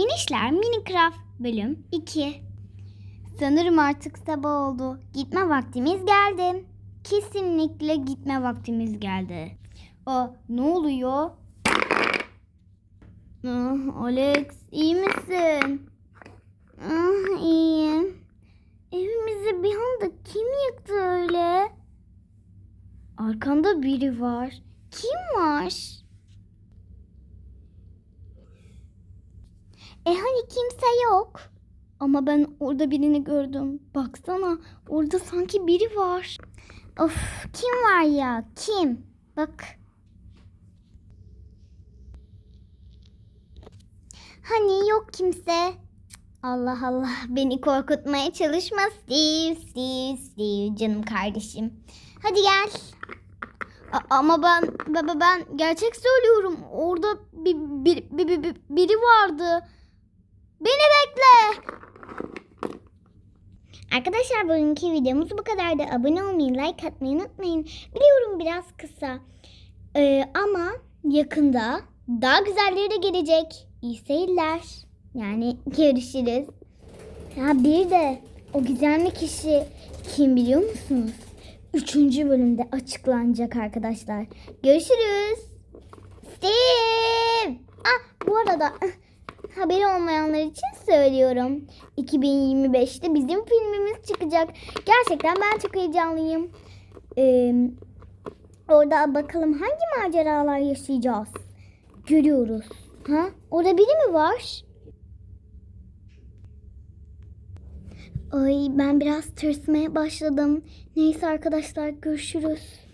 Minişler Minecraft bölüm 2 Sanırım artık sabah oldu. Gitme vaktimiz geldi. Kesinlikle gitme vaktimiz geldi. Aa, ne oluyor? Ah, Alex iyi misin? Ah, iyiyim. Evimizi bir anda kim yıktı öyle? Arkanda biri var. Kim var? E hani kimse yok. Ama ben orada birini gördüm. Baksana orada sanki biri var. Of kim var ya kim? Bak. Hani yok kimse. Allah Allah beni korkutmaya çalışma Steve, Steve, Steve canım kardeşim. Hadi gel. A- ama ben baba ben gerçek söylüyorum. Orada bir, bir, bir- bir- biri vardı. Beni bekle. Arkadaşlar bugünkü videomuz bu kadardı. Abone olmayı, like atmayı unutmayın. Biliyorum biraz kısa. Ee, ama yakında daha güzelleri de gelecek. İyi seyirler. Yani görüşürüz. Ya bir de o gizemli kişi kim biliyor musunuz? Üçüncü bölümde açıklanacak arkadaşlar. Görüşürüz. Steve. Ah bu arada haberi olmayanlar için söylüyorum. 2025'te bizim filmimiz çıkacak. Gerçekten ben çok heyecanlıyım. Ee, orada bakalım hangi maceralar yaşayacağız. Görüyoruz. Ha? Orada biri mi var? Ay ben biraz tırsmaya başladım. Neyse arkadaşlar görüşürüz.